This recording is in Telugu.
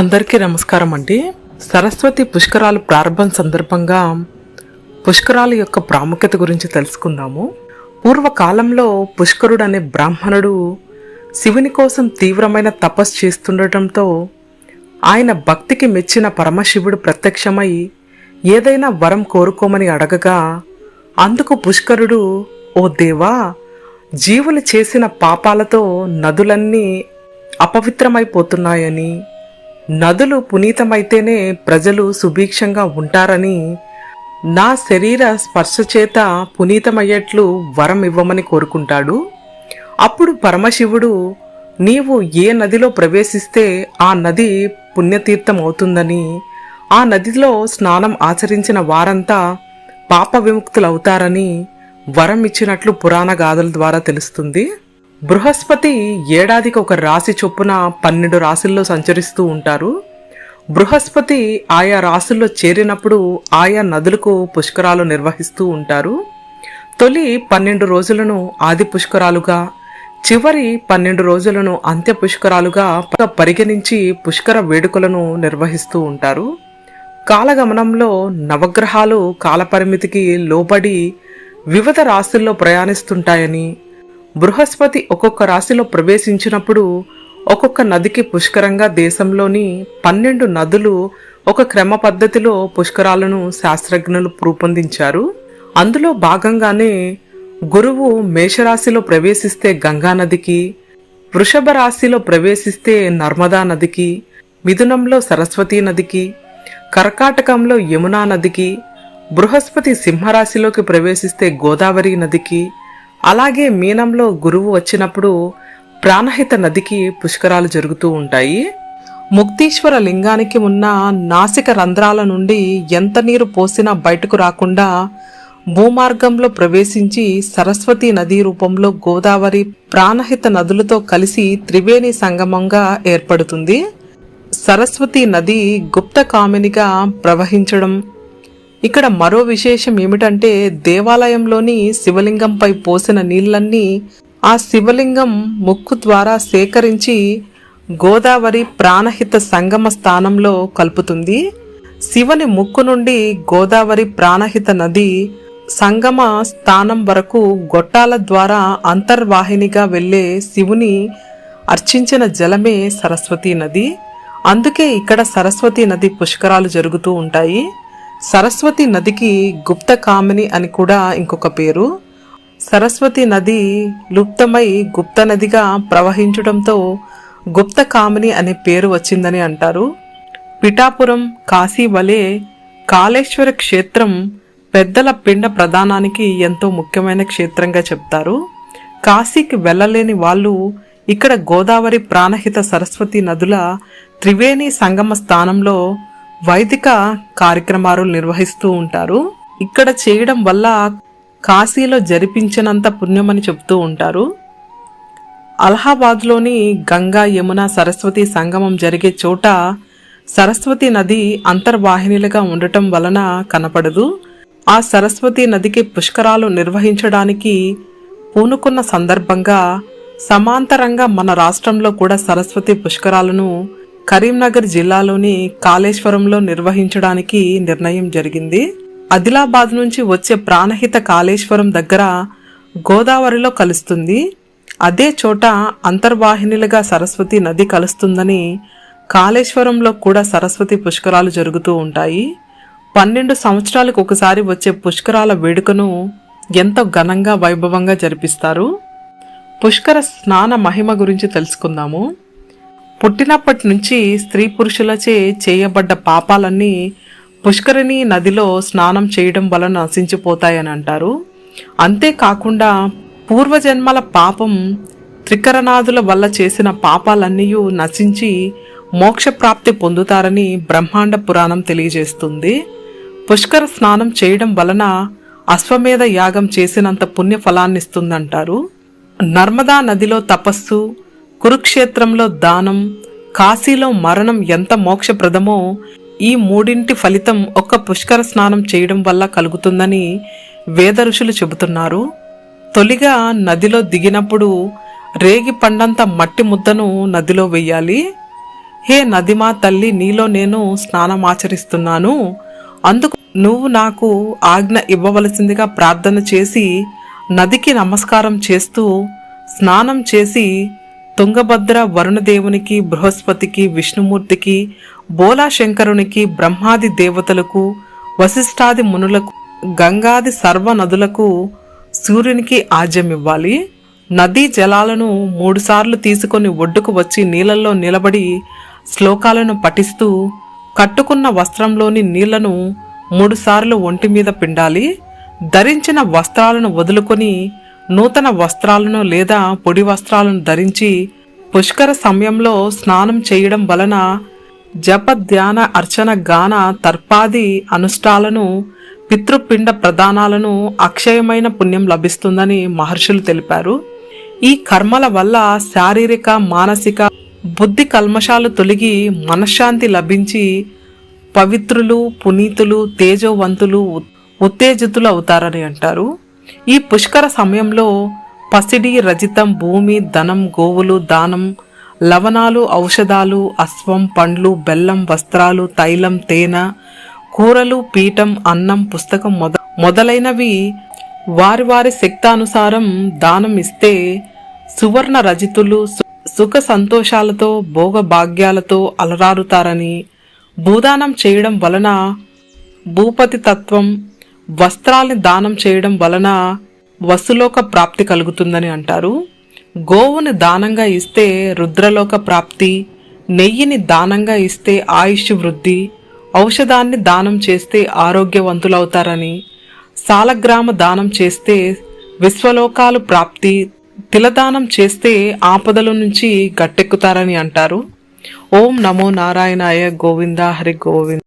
అందరికీ నమస్కారం అండి. సరస్వతి పుష్కరాలు ప్రారంభం సందర్భంగా పుష్కరాల యొక్క ప్రాముఖ్యత గురించి తెలుసుకుందాము. పూర్వకాలంలో పుష్కరుడు అనే బ్రాహ్మణుడు శివుని కోసం తీవ్రమైన తపస్సు చేస్తుండటంతో ఆయన భక్తికి మెచ్చిన పరమశివుడు ప్రత్యక్షమై ఏదైనా వరం కోరుకోమని అడగగా అందుకు పుష్కరుడు ఓ దేవా జీవులు చేసిన పాపాలతో నదులన్నీ అపవిత్రమైపోతున్నాయని నదులు పునీతమైతేనే ప్రజలు సుభిక్షంగా ఉంటారని నా శరీర స్పర్శ చేత పునీతమయ్యేట్లు వరం ఇవ్వమని కోరుకుంటాడు. అప్పుడు పరమశివుడు నీవు ఏ నదిలో ప్రవేశిస్తే ఆ నది పుణ్యతీర్థం అవుతుందని ఆ నదిలో స్నానం ఆచరించిన వారంతా పాప విముక్తులవుతారని వరం ఇచ్చినట్లు పురాణ గాథల ద్వారా తెలుస్తుంది. బృహస్పతి ఏడాదికి ఒక రాశి చొప్పున పన్నెండు రాశుల్లో సంచరిస్తూ ఉంటారు. బృహస్పతి ఆయా రాశుల్లో చేరినప్పుడు ఆయా నదులకు పుష్కరాలు నిర్వహిస్తూ ఉంటారు. తొలి పన్నెండు రోజులను ఆది పుష్కరాలుగా చివరి పన్నెండు రోజులను అంత్య పుష్కరాలుగా పరిగణించి పుష్కర వేడుకలను నిర్వహిస్తూ ఉంటారు. కాలగమనంలో నవగ్రహాలు కాలపరిమితికి లోబడి వివిధ రాశుల్లో ప్రయాణిస్తుంటాయని బృహస్పతి ఒక్కొక్క రాశిలో ప్రవేశించినప్పుడు ఒక్కొక్క నదికి పుష్కరంగా దేశంలోని పన్నెండు నదులు ఒక క్రమ పద్ధతిలో పుష్కరాలను శాస్త్రజ్ఞులు రూపొందించారు. అందులో భాగంగానే గురువు మేషరాశిలో ప్రవేశిస్తే గంగా నదికి వృషభ రాశిలో ప్రవేశిస్తే నర్మదా నదికి మిథునంలో సరస్వతీ నదికి కర్కాటకంలో యమునా నదికి బృహస్పతి సింహరాశిలోకి ప్రవేశిస్తే గోదావరి నదికి అలాగే మీనంలో గురువు వచ్చినప్పుడు ప్రాణహిత నదికి పుష్కరాలు జరుగుతూ ఉంటాయి. ముక్తీశ్వర లింగానికి ఉన్న నాసిక రంధ్రాల నుండి ఎంత నీరు పోసినా బయటకు రాకుండా భూమార్గంలో ప్రవేశించి సరస్వతి నదీ రూపంలో గోదావరి ప్రాణహిత నదులతో కలిసి త్రివేణి సంగమంగా ఏర్పడుతుంది. సరస్వతి నది గుప్త కామినిగా ప్రవహించడం ఇక్కడ మరో విశేషం ఏమిటంటే దేవాలయంలోని శివలింగంపై పోసిన నీళ్ళన్నీ ఆ శివలింగం ముక్కు ద్వారా సేకరించి గోదావరి ప్రాణహిత సంగమ స్థానంలో కలుపుతుంది. శివుని ముక్కు నుండి గోదావరి ప్రాణహిత నది సంగమ స్థానం వరకు గొట్టాల ద్వారా అంతర్వాహినిగా వెళ్ళే శివుని అర్చించిన జలమే సరస్వతీ నది. అందుకే ఇక్కడ సరస్వతీ నది పుష్కరాలు జరుగుతూ ఉంటాయి. సరస్వతి నదికి గుప్త కామిని అని కూడా ఇంకొక పేరు. సరస్వతి నది లుప్తమై గుప్త నదిగా ప్రవహించడంతో గుప్త కామిని అనే పేరు వచ్చిందని అంటారు. పిఠాపురం కాశీ వలె కాళేశ్వర క్షేత్రం పెద్దల పిండ ప్రధానానికి ఎంతో ముఖ్యమైన క్షేత్రంగా చెప్తారు. కాశీకి వెళ్ళలేని వాళ్ళు ఇక్కడ గోదావరి ప్రాణహిత సరస్వతి నదుల త్రివేణి సంగమ స్థానంలో వైదిక కార్యక్రమాలు నిర్వహిస్తూ ఉంటారు. ఇక్కడ చేయడం వల్ల కాశీలో జరిపించినంత పుణ్యమని చెప్తూ ఉంటారు. అలహాబాద్లోని గంగా యమున సరస్వతి సంగమం జరిగే చోట సరస్వతి నది అంతర్వాహినిలుగా ఉండటం వలన కనపడదు. ఆ సరస్వతి నదికి పుష్కరాలు నిర్వహించడానికి పూనుకున్న సందర్భంగా సమాంతరంగా మన రాష్ట్రంలో కూడా సరస్వతి పుష్కరాలను కరీంనగర్ జిల్లాలోని కాళేశ్వరంలో నిర్వహించడానికి నిర్ణయం జరిగింది. ఆదిలాబాద్ నుంచి వచ్చే ప్రాణహిత కాళేశ్వరం దగ్గర గోదావరిలో కలుస్తుంది. అదే చోట అంతర్వాహినిలుగా సరస్వతి నది కలుస్తుందని కాళేశ్వరంలో కూడా సరస్వతి పుష్కరాలు జరుగుతూ ఉంటాయి. పన్నెండు సంవత్సరాలకు ఒకసారి వచ్చే పుష్కరాల వేడుకను ఎంతో ఘనంగా వైభవంగా జరిపిస్తారు? పుష్కర స్నాన మహిమ గురించి తెలుసుకుందాము. పుట్టినప్పటి నుంచి స్త్రీ పురుషులచే చేయబడ్డ పాపాలన్నీ పుష్కరిణి నదిలో స్నానం చేయడం వలన నశించిపోతాయని అంటారు. అంతేకాకుండా పూర్వజన్మల పాపం త్రికరనాథుల వల్ల చేసిన పాపాలన్నీ నశించి మోక్షప్రాప్తి పొందుతారని బ్రహ్మాండ పురాణం తెలియజేస్తుంది. పుష్కర స్నానం చేయడం వలన అశ్వమేధ యాగం చేసినంత పుణ్యఫలాన్నిస్తుందంటారు. నర్మదా నదిలో తపస్సు కురుక్షేత్రంలో దానం కాశీలో మరణం ఎంత మోక్షప్రదమో ఈ మూడింటి ఫలితం ఒక్క పుష్కర స్నానం చేయడం వల్ల కలుగుతుందని వేద ఋషులు చెబుతున్నారు. తొలిగా నదిలో దిగినప్పుడు రేగి పండంత మట్టి ముద్దను నదిలో వెయ్యాలి హే నదిమా తల్లి నీలో నేను స్నానమాచరిస్తున్నాను అందుకు నువ్వు నాకు ఆజ్ఞ ఇవ్వవలసిందిగా ప్రార్థన చేసి నదికి నమస్కారం చేస్తూ స్నానం చేసి తుంగభద్ర వరుణదేవునికి బృహస్పతికి విష్ణుమూర్తికి బోలాశంకరునికి బ్రహ్మాది దేవతలకు వశిష్ఠాది మునులకు గంగాది సర్వ నదులకు సూర్యునికి ఆజ్యమివ్వాలి. నదీ జలాలను మూడుసార్లు తీసుకొని ఒడ్డుకు వచ్చి నీళ్ళల్లో నిలబడి శ్లోకాలను పఠిస్తూ కట్టుకున్న వస్త్రంలోని నీళ్ళను మూడుసార్లు ఒంటి మీద పిండాలి. ధరించిన వస్త్రాలను వదులుకొని నూతన వస్త్రాలను లేదా పొడి వస్త్రాలను ధరించి పుష్కర సమయంలో స్నానం చేయడం వలన జప ధ్యాన అర్చన గాన తర్పాది అనుష్ఠాలను పితృపిండ ప్రదానాలను అక్షయమైన పుణ్యం లభిస్తుందని మహర్షులు తెలిపారు. ఈ కర్మల వల్ల శారీరక మానసిక బుద్ధి కల్మషాలు తొలగి మనశ్శాంతి లభించి పవిత్రులు పునీతులు తేజోవంతులు ఉత్తేజితులు అవుతారని అంటారు. ఈ పుష్కర సమయంలో పసిడి రజితం భూమి ధనం గోవులు దానం లవణాలు ఔషధాలు అశ్వం పండ్లు బెల్లం వస్త్రాలు తైలం తేనె కూరలు పీఠం అన్నం పుస్తకం మొద మొదలైనవి వారి వారి శక్తానుసారం దానం ఇస్తే సువర్ణ రజితులు సుఖ సంతోషాలతో భోగ భాగ్యాలతో అలరారుతారని భూదానం చేయడం వలన భూపతి తత్వం వస్త్రాల్ని దానం చేయడం వలన వసులోక ప్రాప్తి కలుగుతుందని అంటారు. గోవుని దానంగా ఇస్తే రుద్రలోక ప్రాప్తి నెయ్యిని దానంగా ఇస్తే ఆయుష్ వృద్ధి ఔషధాన్ని దానం చేస్తే ఆరోగ్యవంతులవుతారని సాలగ్రామ దానం చేస్తే విశ్వలోకాలు ప్రాప్తి తిలదానం చేస్తే ఆపదల నుంచి గట్టెక్కుతారని అంటారు. ఓం నమో నారాయణాయ గోవింద హరి గోవింద.